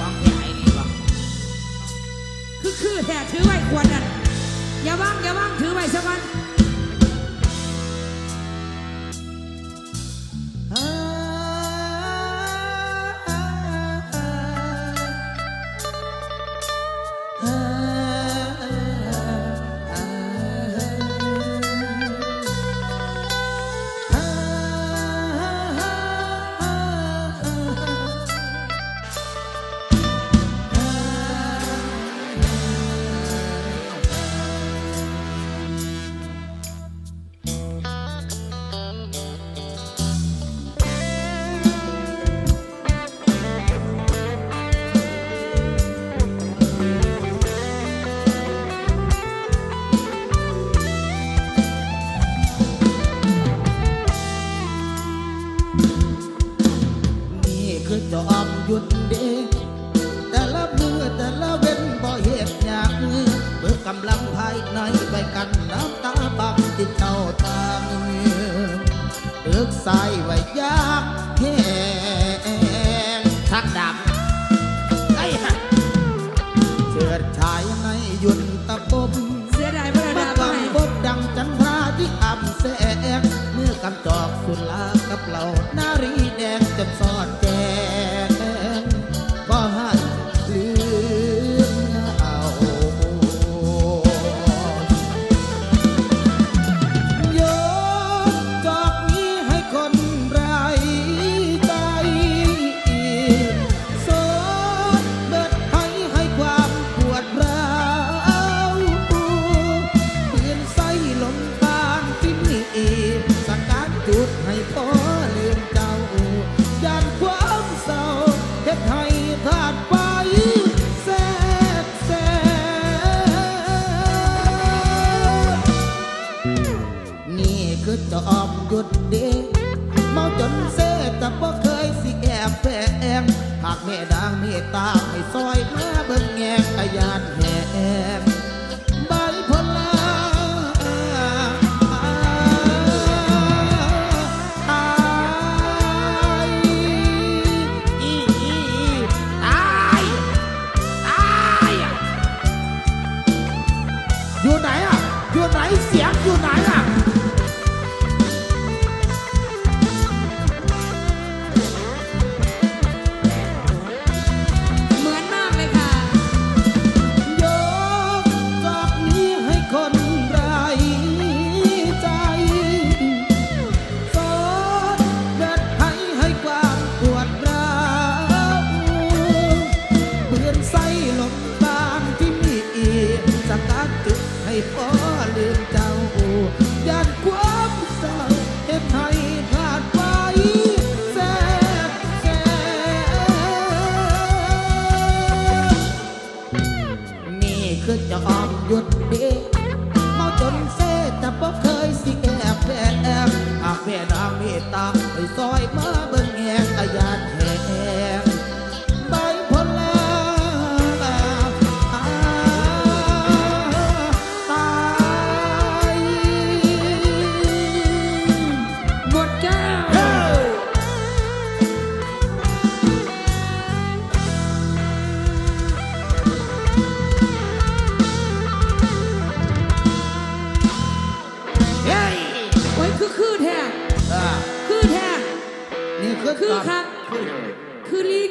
ฟังเพื่อให้ดีวะคือคือแต่ถือไว้ควรนั่นอย่าว่างอย่าว่างถือไว้สักวัน หยุดเด็แต่ละมือแต่ละเว้นบ่เหตุอยากเบิกกำลังภายในไปกันน้ำตาบังที่เจ้าทางเบิกใส่ไว้ยากแห้งทักดับไอ้ฮะเชิดชายในหยุดตะบมเสียดายพระมาดาบับ่งบดดังจันทราที่อ่ำแสงเมื่อกำจอกสุลากับเหล่านารีแดงจนสอ ดเด็กเมาจนเซ่แต่บ่เคยสิแอบแฝงหากแม่ดางเมตตาให้ซอยมาเบิ่งแงงกะยานแหงใบพลาอยู่ไหนอะ อยู่ไหนเสียงอยู่ไหนอะ หยุดดีเมาจนเซ่แต่บ่เคยสิแอบแอบอากแม่นาเมตตาไปซอยมาเมื่อ คือแท้คือแท้นี่คือคือครับ คือลิง